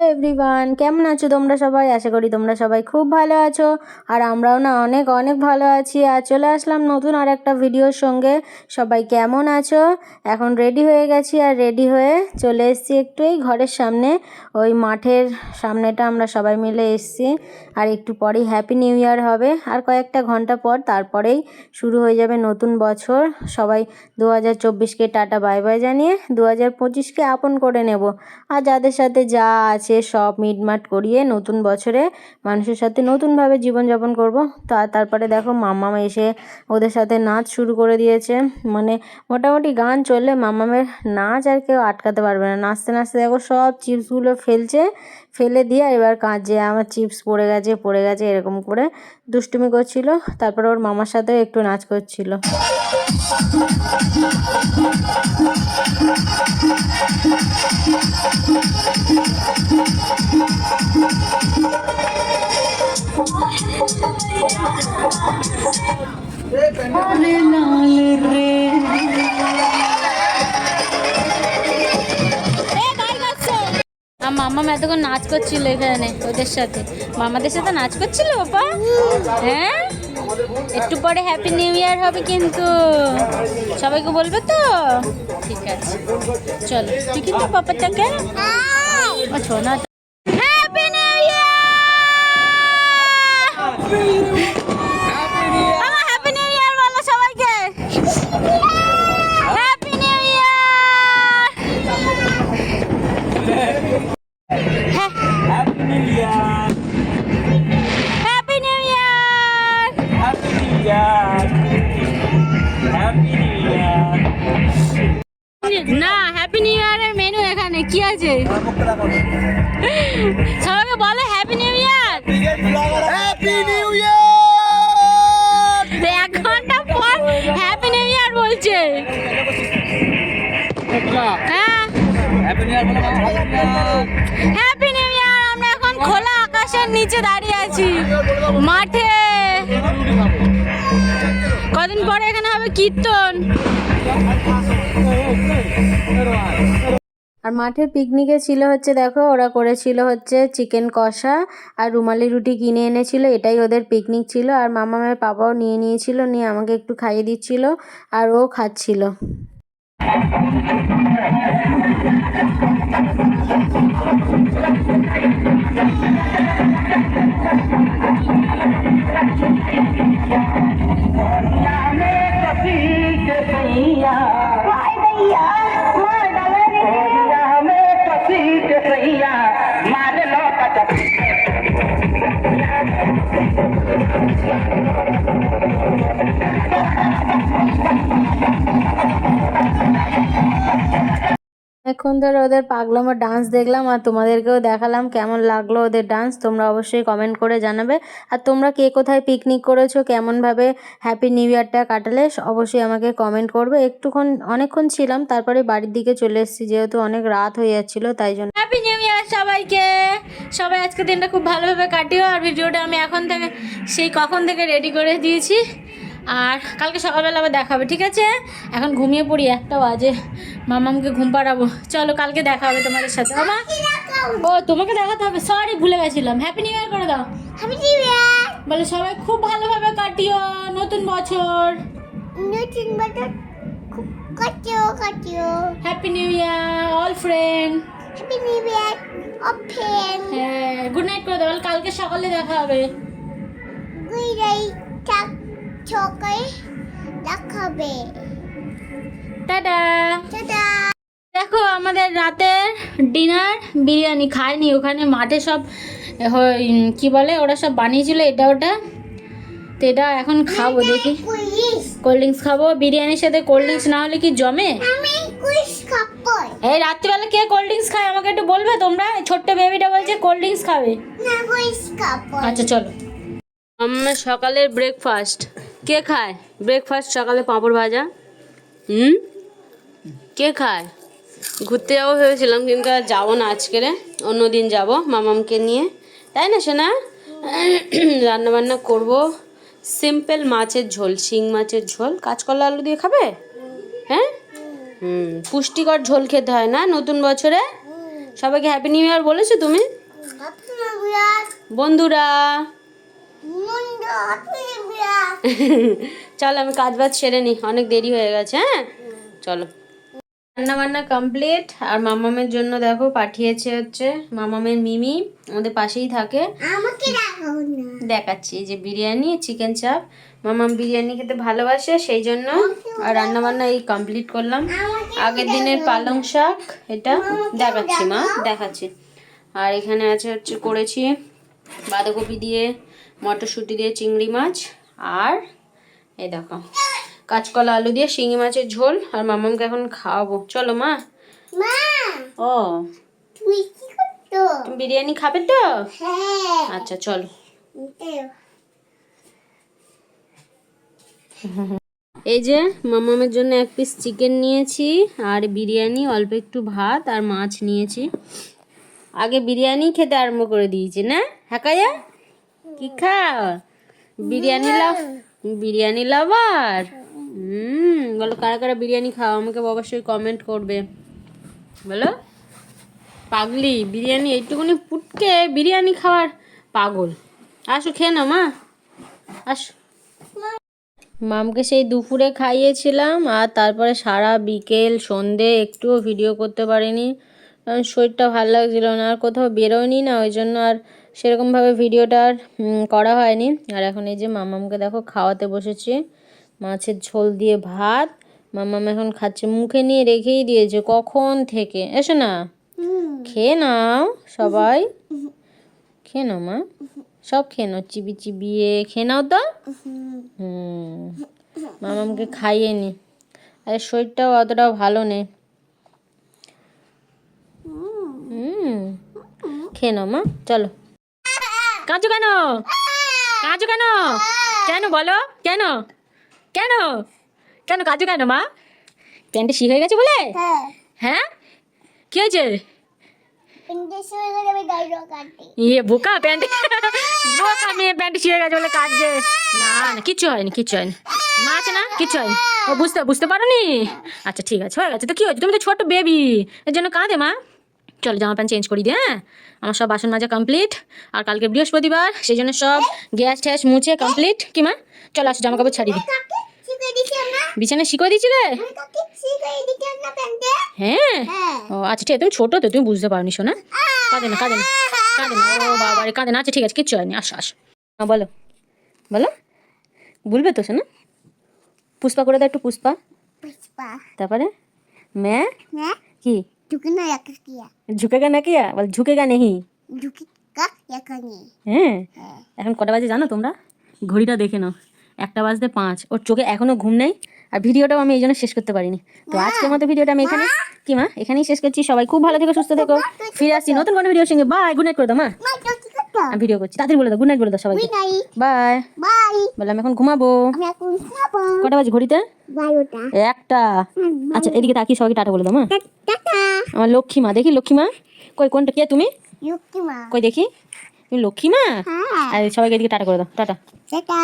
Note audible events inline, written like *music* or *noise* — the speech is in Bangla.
এভরিওয়ান কেমন আছো তোমরা সবাই? আশা করি তোমরা সবাই খুব ভালো আছো। আর আমরাও না অনেক অনেক ভালো আছি। আর চলে আসলাম নতুন আর একটা ভিডিওর সঙ্গে। সবাই কেমন আছো? এখন রেডি হয়ে গেছি আর রেডি হয়ে চলে এসেছি একটু এই ঘরের সামনে। ওই মাঠের সামনেটা আমরা সবাই মিলে এসেছি। আর একটু পরেই হ্যাপি নিউ ইয়ার হবে। আর কয়েকটা ঘণ্টা পর তারপরেই শুরু হয়ে যাবে নতুন বছর। সবাই দু হাজার চব্বিশকে টাটা বাই বাই জানিয়ে দু হাজার পঁচিশকে আপন করে নেব। আর যাদের সাথে যা আছে সব মিটমাট করিয়ে নতুন বছরে মানুষের সাথে নতুনভাবে জীবনযাপন করব। তা, তারপরে দেখো মাম্মাম এসে ওদের সাথে নাচ শুরু করে দিয়েছে। মানে মোটামুটি গান চললে মাম্মামের নাচ আর কেউ আটকাতে পারবে না। নাচতে নাচতে দেখো সব চিপসগুলো ফেলছে, ফেলে দিয়ে এবার কাঁদছে আমার চিপস পড়ে গেছে পড়ে গেছে, এরকম করে দুষ্টুমি করছিল। তারপরে ওর মামার সাথে একটু নাচ করছিল। আর মামা এতক্ষণ নাচ করছিল এখানে ওদের সাথে। মামাদের সাথে নাচ করছিল বাবা? হ্যাঁ? একটু পরে হ্যাপি নিউ ইয়ার হবে কিন্তু। সবাইকে বলবে তো? ঠিক আছে। চলো। তুই কিন্তু পাপাটাকে আচ্ছা না হ্যাপি নিউ ইয়ারের মেনু এখানে কি আছে? সবাইকে বলো happy new year Happy New Year! এক ঘণ্টা পর হ্যাপি নিউ ইয়ার বলছে। হ্যাঁ। Happy New Year বলো মামা, Happy New Year! Happy new year আমরা এখন খোলা আকাশের নিচে দাঁড়িয়ে আছি। মাঠে। কদিন পরে এখানে হবে কীর্তন। আর মাঠের পিকনিকে ছিল হচ্ছে দেখো, ওরা করেছিল হচ্ছে চিকেন কষা আর রুমালি রুটি কিনে এনেছিল, এটাই ওদের পিকনিক ছিল। আর মামা মামামের পাপাও নিয়ে নিয়েছিল, নিয়ে আমাকে একটু খাইয়ে দিচ্ছিল আর ও খাচ্ছিল। এখন ধরে ওদের পাগলামো ডান্স দেখলাম আর তোমাদেরকেও দেখালাম কেমন লাগল ওদের ডান্স তোমরা অবশ্যই কমেন্ট করে জানাবে। আর তোমরা কে কোথায় পিকনিক করেছ, কেমনভাবে হ্যাপি নিউ ইয়ারটা কাটালে, অবশ্যই আমাকে কমেন্ট করবে। একটুক্ষণ, অনেকক্ষণ ছিলাম, তারপরে বাড়ির দিকে চলে এসেছি, যেহেতু অনেক রাত হয়ে যাচ্ছিল, তাই জন্য। হ্যাপি নিউ ইয়ার সবাইকে! সবাই আজকে দিনটা খুব ভালোভাবে কাটিও, আর ভিডিওটা আমি এখন থেকে, সেই কখন থেকে রেডি করে দিয়েছি। আর কালকে সকালবেলা আবার দেখা হবে ঠিক আছে? এখন ঘুমিয়ে পড়ি একটা বাজে। মামামকে ঘুম পাড়াবো। চলো কালকে দেখা হবে তোমাদের সাথে মামা ও তোমাকে দেখাতে হবে? সরি ভুলে গেছিলাম। হ্যাপি নিউ ইয়ার করে দাও। হ্যাপি নিউ ইয়ার বলে সবাই খুব ভালোভাবে কাটিও নতুন বছর। নতুন বছর খুব কাটিও কাটিও। Happy new year all friend happy new year open হ্যাঁ গুড নাইট করে দাও। কালকে সকালে দেখা হবে। গুইরাই চাক ছকাই দেখাবে। টাটা। টাটা। দেখো আমাদের রাতের ডিনার বিরিয়ানি খায়নি ওখানে মাঠে সব কি বলে ওরা সব বানিয়েছিল এটা ওটা। তো এটা এখন খাব দেখি। কোল্ড ড্রিঙ্কস খাব বিরিয়ানির সাথে কোল্ড ড্রিঙ্কস না হলে কি জমে? এই রাত্রিবেলা কে কোল্ড ড্রিঙ্কস খায় আমাকে একটু বলবে তোমরা? ছোট্ট বেবিটা বলছে কোল্ড ড্রিঙ্কস খাব। আচ্ছা চলো। আমরা সকালের ব্রেকফাস্ট কে খায়? ব্রেকফাস্ট সকালে পাঁপড় ভাজা। হুম? কে খায়? ঘুরতে যাব ভেবেছিলাম কিন্তু আর যাব না আজকে অন্য দিন যাব মামামকে নিয়ে। তাই না শোনা রান্না বান্না করব। সিম্পল মাছের ঝোল শিং মাছের ঝোল। কাঁচকলা আলু দিয়ে খাবে? হ্যাঁ? হুম পুষ্টিকর ঝোল খেতে হয় না নতুন বছরে? সবাইকে হ্যাপি নিউ ইয়ার বলেছ তুমি? বন্ধুরা। *laughs* চলো আমি কাজ বাজ সেরে নিই অনেক দেরি হয়ে গেছে হ্যাঁ? চলো। রান্না বান্না কমপ্লিট আর মামামের জন্য দেখো পাঠিয়েছে হচ্ছে মামামের মিমি। আমাদের পাশেই থাকে। দেখাচ্ছি যে বিরিয়ানি চিকেন চাপ মামাম বিরিয়ানি খেতে ভালোবাসে সেই জন্য আর রান্না বান্না এই কমপ্লিট করলাম। আগের দিনের পালং শাক এটা দেখাচ্ছি মা দেখাচ্ছি। আর এখানে আছে হচ্ছে করেছি বাঁধাকপি দিয়ে মটরশুঁটি দিয়ে চিংড়ি মাছ আর এই দেখো কাঁচকলা আলু দিয়ে শিঙি মাছের ঝোল আর মামামকে এখন খাওয়াবো। চলো মা। ও। বিরিয়ানি খাবে তো? হ্যাঁ। আচ্ছা চলো। এই যে মামামের জন্য এক পিস চিকেন নিয়েছি আর বিরিয়ানি অল্প একটু ভাত আর মাছ নিয়েছি। আগে বিরিয়ানি খেতে আরম্ভ করে দিয়েছি না? হ্যাঁ কি খাও? Biryani love biryani lover? হুম, বলো, কারা কারা বিরিয়ানি খাও? আমাকে অবশ্যই কমেন্ট করবে। বলো, পাগলি, বিরিয়ানি, এইটুকুনি পুটকে বিরিয়ানি খাওয়ার পাগল। আসো, খেয়ে নাও, মা। আসো। মামকে সেই দুপুরে খাইয়েছিলাম, আর তারপরে সারা বিকেল, সন্ধে একটুও ভিডিও করতে পারিনি। কারণ শরীরটা ভালো লাগছিল না, আর কোথাও বেরোয়নি না, ওই জন্য আর সেরকমভাবে ভিডিওটা আর করা হয়নি। আর এখন এই যে মামামকে দেখো খাওয়াতে বসেছি। মাছের ঝোল দিয়ে ভাত। মামাম এখন খাচ্ছে মুখে নিয়ে রেখেই দিয়েছে কখন থেকে। এসো না। খেয়ে নাও সবাই। খেয়ে নাও মা। সব খেয়ে নাও চিবি চিবিয়ে খেয়ে নাও তো। হুম। মামামকে খাইয়ে নি। আরে শরীরটাও অতটাও ভালো নেই। হুম। খেয়ে নাও মা। চলো। কাঁচো কেন? কাঁচো কেন? কেন বলো? কেন? কেন? কেন কাঁচো কেন মা? প্যান্টে শি হয়ে গেছে বলে? হ্যাঁ। হ্যাঁ? কি হয়েছে? ইয়ে বোকা প্যান্ট। বোকা মেয়ে প্যান্ট ছিঁড়ে গেছে বলে কাঁদছে। না না কিচ্ছু হয়নি কিচ্ছু হয়নি। মা আছে না? কিচ্ছু হয়নি। ও বুঝতে বুঝতে পারোনি? আচ্ছা ঠিক আছে হয়ে গেছে। তো কি হয়েছে? তুমি তো ছোট বেবি এর জন্য কাঁদে মা। চলো জামা প্যান্ট চেঞ্জ করি দিয়ে হ্যাঁ? আমার সব বাসন মাজা কমপ্লিট আর কালকে বৃহস্পতিবার সেই জন্য সব গ্যাস ট্যাস মুছে কমপ্লিট কি মা? চলো আসো জামা কাপড় ছাড়ি দিই। বিছানা শিখিয়ে দিয়েছিলে? হ্যাঁ? ও আচ্ছা ঠিক তুমি ছোটো তো তুমি বুঝতে পারোনি শোনা। কাঁদে না কাঁদে না কাঁদে না ও বাবা রে কাঁদে না। আচ্ছা ঠিক আছে কিচ্ছু হয়নি আসো আসো। হ্যাঁ বলো। বলো। বলবে তো শোনা। পুষ্পা করে দাও একটু পুষ্পা। পুষ্পা। তারপরে? ম্যা? কি? না একা কিয়া ঝুঁকেগা না কিয়া বল ঝুঁকেগা নেহি ঝুঁকি কা এখানে হ্যাঁ হ্যাঁ এখন কটা বাজে জানো তোমরা? ঘড়িটা দেখে নাও। একটা বাজতে পাঁচ। ওর চোখে এখনও ঘুম নেই আর ভিডিওটাও আমি এই জন্য শেষ করতে পারিনি। তো আজকের মতো ভিডিওটা আমি এখানে কি মা? এখানেই শেষ করছি। সবাই খুব ভালো থেকো সুস্থ থেকো। ফিরে আসছি নতুন কোনো ভিডিও সঙ্গে। বাই গুড নাইট করে দাও মা। ভিডিও করছি। তাড়াতাড়ি বলে দাও গুড নাইট বলে দাও সবাই বাই বাই বললাম এখন ঘুমাবো। আমি এখন খাব কটা বাজে ঘড়িতে? একটা। আচ্ছা এদিকে তাকি সবাইকে টাটা বলে দাও মা। আমার লক্ষ্মী মা দেখি লক্ষ্মী মা? কই কোনটা কে তুমি? মা। কই দেখি। তুমি লক্ষ্মী মা? হ্যাঁ। আর সবাইকে এদিকে টাটা করে দাও। টাটা। টাটা।